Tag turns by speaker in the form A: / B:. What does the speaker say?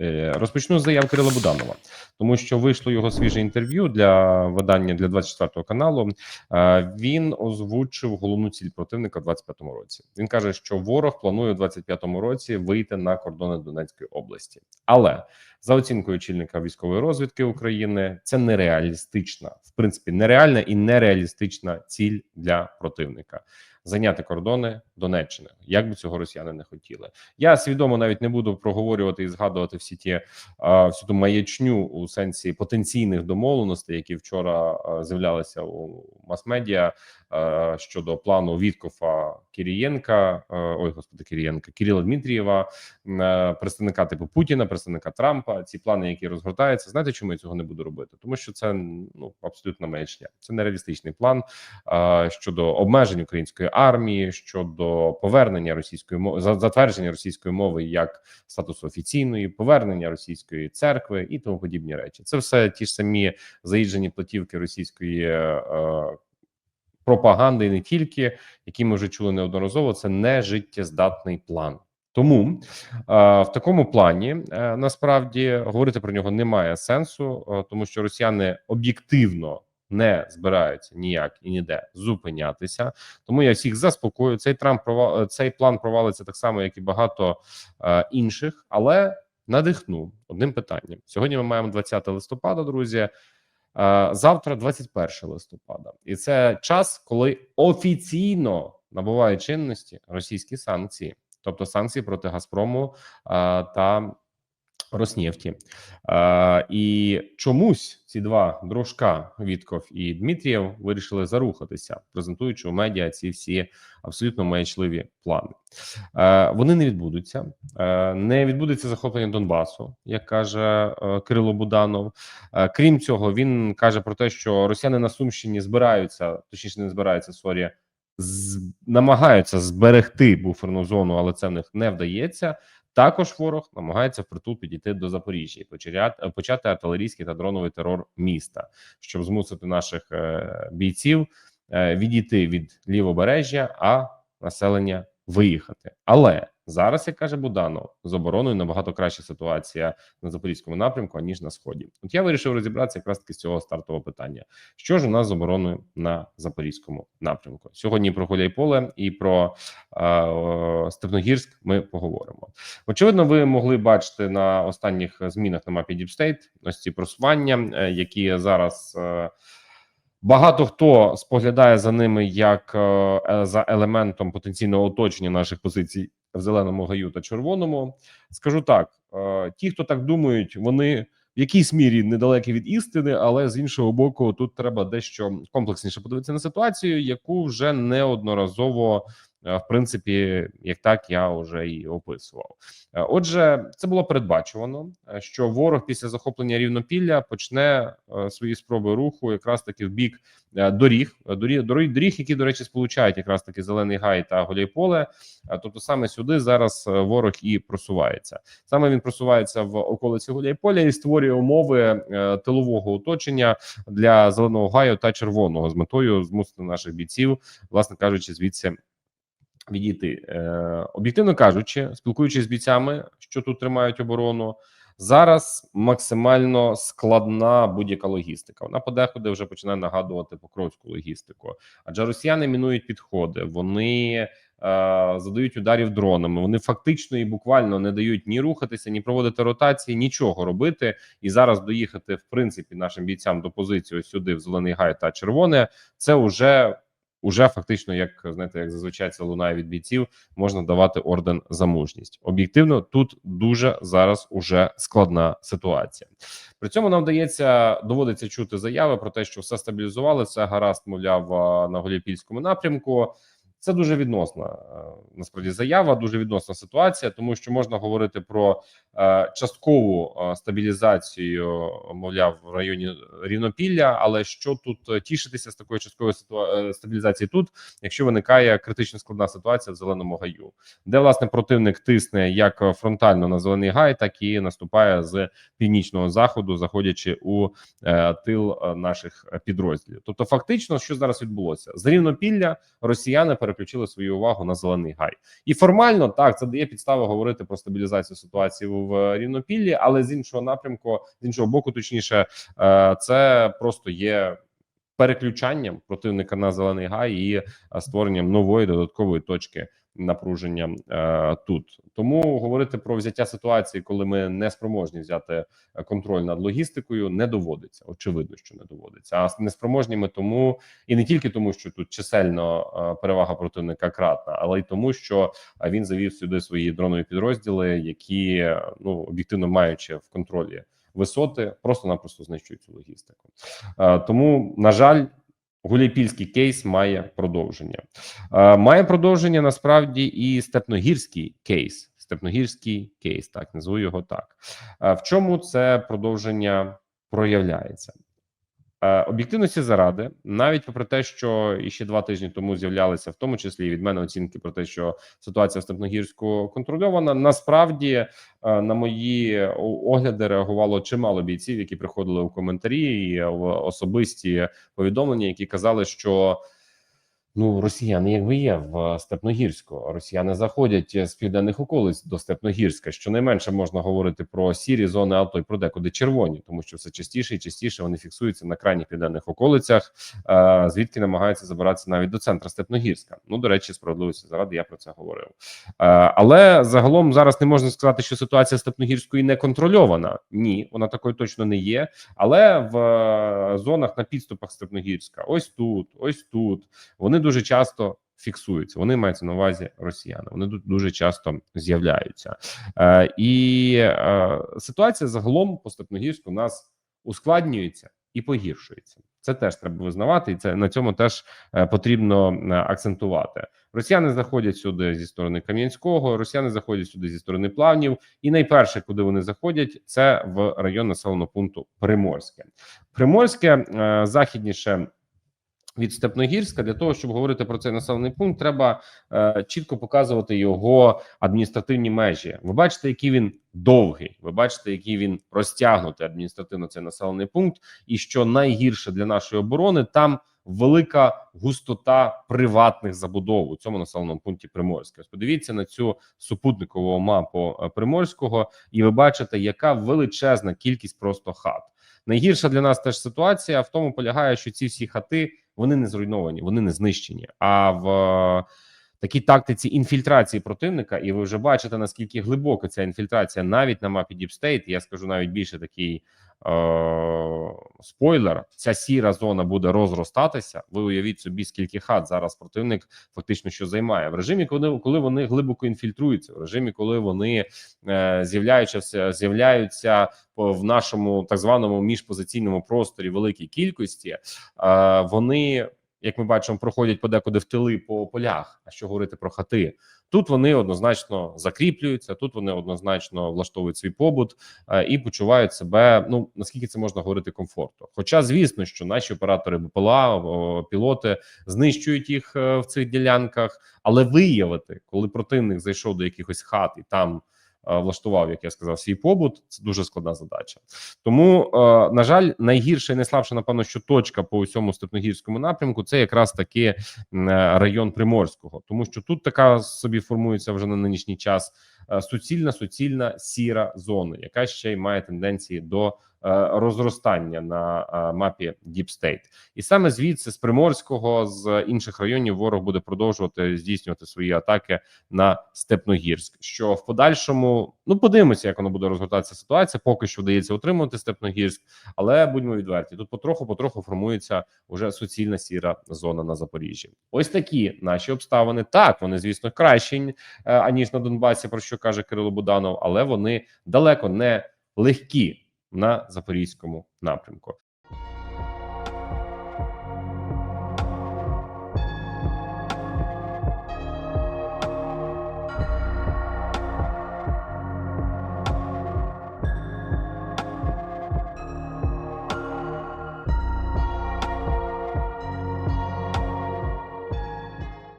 A: Е, Розпочну з заяв Кирила Буданова, тому що вийшло його свіже інтерв'ю для видання для 24 каналу. Е, Він озвучив головну ціль противника в 25-му році. Він каже, що ворог планує в 25-му році вийти на кордони Донецької області, але за оцінкою очільника військової розвідки України, це нереалістична, в принципі, нереальна і нереалістична ціль для противника. Зайняти кордони Донеччини, як би цього росіяни не хотіли. Я свідомо навіть не буду проговорювати і згадувати всі ті всю ту маячню у сенсі потенційних домовленостей, які вчора з'являлися у мас-медіа щодо плану Віткофа Кірієнка. Ой, господи, Кірієнка, Кирила Дмитрієва, представника типу Путіна, представника Трампа. Ці плани, які розгортаються, знаєте, чому я цього не буду робити? Тому що це ну абсолютно маячня. Це нереалістичний план щодо обмежень української армії, щодо повернення російської мови затвердження російської мови як статусу офіційної, повернення російської церкви і тому подібні речі. Це все ті ж самі заїжджені платівки російської е, пропаганди, і не тільки які ми вже чули неодноразово. Це не життєздатний план. Тому е, в такому плані е, насправді говорити про нього немає сенсу, е, тому що росіяни об'єктивно не збираються ніяк і ніде зупинятися. Тому я всіх заспокою. Цей Трамп провал цей план провалиться так само, як і багато е, інших, але надихну одним питанням. Сьогодні ми маємо 20 листопада, друзі. Е, завтра 21 листопада, і це час, коли офіційно набувають чинності російські санкції, тобто санкції проти Газпрому е, та Роснефті. Е, і чомусь ці два дружка Вітков і Дмитрієв вирішили зарухатися, презентуючи у медіа ці всі абсолютно маячливі плани. Е, вони не відбудуться, е, не відбудеться захоплення Донбасу, як каже е, Кирило Буданов. Е, крім цього, він каже про те, що росіяни на Сумщині збираються, точніше, не збираються сорі, намагаються зберегти буферну зону, але це в них не вдається. Також ворог намагається впритул підійти до Запоріжжя і почати, артилерійський та дроновий терор міста, щоб змусити наших е, бійців е, відійти від лівобережжя, а населення виїхати. Але зараз, як каже Буданов, з обороною набагато краща ситуація на запорізькому напрямку аніж на сході. От я вирішив розібратися якраз таки з цього стартового питання. Що ж у нас з обороною на запорізькому напрямку? Сьогодні про Гуляйполе і про е, Степногірськ ми поговоримо. Очевидно, ви могли бачити на останніх змінах на мапі State ось ці просування, е, які зараз. Е, Багато хто споглядає за ними як е, за елементом потенційного оточення наших позицій в зеленому гаю та червоному. Скажу так: е, ті, хто так думають, вони в якійсь мірі недалекі від істини, але з іншого боку, тут треба дещо комплексніше подивитися на ситуацію, яку вже неодноразово. Е, В принципі, як так я вже і описував. Е, Отже, це було передбачувано, е, що ворог після захоплення рівнопілля почне свої спроби руху якраз таки в бік доріг, доріг, доріг, доріг, які, до речі, сполучають якраз таки зелений гай та Голійполе. Тобто, саме сюди зараз ворог і просувається. Саме він просувається в околиці Гуляйполя і створює умови тилового оточення для зеленого гаю та червоного з метою змусити наших бійців, власне кажучи, звідси відійти. Е, об'єктивно кажучи, спілкуючись з бійцями, що тут тримають оборону. Зараз максимально складна будь-яка логістика. Вона подекуди вже починає нагадувати покровську логістику, адже росіяни мінують підходи, вони е, задають ударів дронами. Вони фактично і буквально не дають ні рухатися, ні проводити ротації, нічого робити. І зараз доїхати в принципі нашим бійцям до позиції ось сюди, в зелений гай та червоне. Це вже Уже фактично, як знаєте, як зазвичай це лунає від бійців, можна давати орден за мужність. Об'єктивно, тут дуже зараз уже складна ситуація. При цьому нам вдається доводиться чути заяви про те, що все стабілізували, все гаразд, мовляв, на Голіпільському напрямку. Це дуже відносна е, насправді заява, дуже відносна ситуація, тому що можна говорити про е, часткову е, стабілізацію, мовляв, в районі рівнопілля. Але що тут тішитися з такої часткової стабілізації тут, якщо виникає критично складна ситуація в зеленому гаю, де власне противник тисне як фронтально на зелений гай, так і наступає з північного заходу, заходячи у тил наших підрозділів. Тобто, фактично, що зараз відбулося з рівнопілля, росіяни переключили свою увагу на зелений гай. І формально так це дає підстави говорити про стабілізацію ситуації в Рівнопіллі, але з іншого напрямку, з іншого боку, точніше, е, це просто є. Переключанням противника на зелений гай і е, створенням нової додаткової точки напруження е, тут. Тому говорити про взяття ситуації, коли ми не спроможні взяти е, контроль над логістикою, не доводиться. Очевидно, що не доводиться. А не спроможні ми тому і не тільки тому, що тут чисельно е, перевага противника кратна, але й тому, що е, він завів сюди свої дронові підрозділи, які ну об'єктивно маючи в контролі висоти, просто-напросто знищують цю логістику. Тому, на жаль, Гуляйпільський кейс має продовження. Е, Має продовження насправді і степногірський кейс. Степногірський кейс, так назву його так. Е, В чому це продовження проявляється? Е, Об'єктивності заради, навіть попри те, що іще два тижні тому з'являлися, в тому числі і від мене оцінки про те, що ситуація в Степногірську контрольована. Насправді е, на мої огляди реагувало чимало бійців, які приходили у коментарі і в особисті повідомлення, які казали, що ну росіяни якби є в Степногірську. Росіяни заходять з південних околиць до Степногірська. Щонайменше можна говорити про сірі зони, а то й про декуди червоні, тому що все частіше і частіше вони фіксуються на крайніх південних околицях, е, звідки намагаються забиратися навіть до центра Степногірська. Ну до речі, справедливості заради я про це говорив. Е, але загалом зараз не можна сказати, що ситуація Степногірської не контрольована. Ні, вона такою точно не є. Але в е, зонах на підступах Степногірська, ось тут, ось тут, вони дуже часто фіксуються. Вони маються на увазі росіяни. Вони тут дуже часто з'являються. Е, і е, ситуація загалом по Степногірську у нас ускладнюється і погіршується. Це теж треба визнавати, і це на цьому теж е, потрібно е, акцентувати. Росіяни заходять сюди зі сторони Кам'янського, росіяни заходять сюди зі сторони плавнів. І найперше, куди вони заходять, це в район населеного пункту Приморське. Приморське е, західніше. Від Степногірська для того, щоб говорити про цей населений пункт, треба е, чітко показувати його адміністративні межі. Ви бачите, який він довгий. Ви бачите, який він розтягнутий адміністративно цей населений пункт. І що найгірше для нашої оборони, там велика густота приватних забудов у цьому населеному пункті Приморське. Подивіться на цю супутникову мапу е, Приморського, і ви бачите, яка величезна кількість просто хат. Найгірша для нас теж ситуація в тому полягає, що ці всі хати вони не зруйновані, вони не знищені. А в такій тактиці інфільтрації противника, і ви вже бачите наскільки глибока ця інфільтрація навіть на мапі Deep State, Я скажу навіть більше такий е- спойлер: ця сіра зона буде розростатися. Ви уявіть собі, скільки хат зараз противник фактично що займає в режимі, коли коли вони глибоко інфільтруються, в режимі, коли вони е- з'являються з'являються в нашому так званому міжпозиційному просторі великій кількості. Е, вони, як ми бачимо, проходять подекуди в тили по полях. А що говорити про хати? Тут вони однозначно закріплюються, тут вони однозначно влаштовують свій побут е, і почувають себе. Ну наскільки це можна говорити комфортно. Хоча, звісно, що наші оператори БПЛА, пілоти знищують їх е, в цих ділянках, але виявити, коли противник зайшов до якихось хат і там влаштував, як я сказав, свій побут, це дуже складна задача. Тому, е, на жаль, найгірша і найслабша, напевно, що точка по усьому степногірському напрямку це якраз таки е, район Приморського, тому що тут така собі формується вже на нинішній час е, суцільна, суцільна сіра зона, яка ще й має тенденції до е, розростання на е, мапі State. І саме звідси з Приморського з інших районів ворог буде продовжувати здійснювати свої атаки на Степногірськ. Що в подальшому ну подивимося, як воно буде розгортатися ситуація. Поки що вдається утримувати Степногірськ, але будьмо відверті. Тут потроху, потроху формується уже суцільна сіра зона на Запоріжжі. Ось такі наші обставини. Так вони, звісно, кращі е, аніж на Донбасі, про що каже Кирило Буданов, але вони далеко не легкі на запорізькому напрямку.